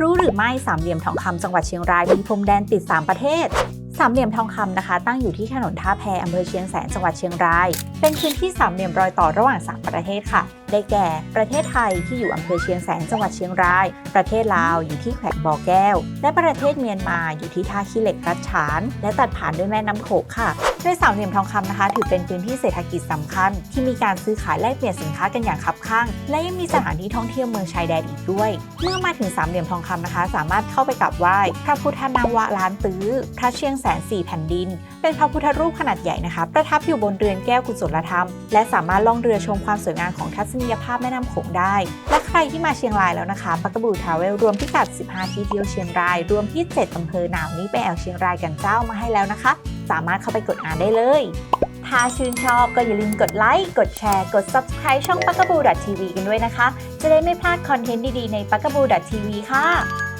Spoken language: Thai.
รู้หรือไม่สามเหลี่ยมทองคำจังหวัดเชียงรายมีพรมแดนติด 3 ประเทศ สามเหลี่ยมทองคำนะคะ ตั้งอยู่ที่ถนนท่าแพอำเภอเชียงแสนจังหวัดเชียงราย เป็นพื้นที่สามเหลี่ยมรอยต่อระหว่าง 3 ประเทศค่ะ ได้แก่ ประเทศไทยที่อยู่อำเภอเชียงแสนจังหวัดเชียงราย ประเทศลาวอยู่ที่แขวงบ่อแก้ว และประเทศเมียนมาอยู่ที่ท่าขี้เหล็กรัชฉาน และตัดผ่านด้วยแม่น้ำโขงค่ะโดยสามเหลี่ยมทองคำนะคะ ถือเป็นพื้นที่เศรษฐกิจสำคัญ ที่มีการซื้อขายแลกเปลี่ยนสินค้ากันอย่างคับข้าง และยังมีสถานที่ท่องเที่ยวเมืองชายแดนอีกด้วย เมื่อมาถึงสามเหลี่ยมทองคำนะคะ สามารถเข้าไปกราบไหว้พระพุทธนาวะล้านตื้อพระเชียงแสนสี่แผ่นดิน เป็นพระพุทธรูปขนาดใหญ่นะคะ ประทับอยู่บนเรือนแก้วกุศลธรรม และสามารถล่องเรือชมความสวยงามของทัศนียภาพแม่น้ำโขงได้ และใครที่มาเชียงรายแล้วนะคะปักกบูทราเวลรวมพิกัด 15 ที่เที่ยวเชียงราย รวมที่ 7อำเภอหนาวนี้ไปแอวเชียงรายกันเจ้ามาให้แล้วนะคะ สามารถเข้าไปกดอ่านได้เลย ถ้าชื่นชอบก็อย่าลืมกดไลค์กดแชร์ กด subscribe ช่องปักกบูทีวีกันด้วยนะคะ จะได้ไม่พลาดคอนเทนต์ดีๆในปักกบูทีวีค่ะ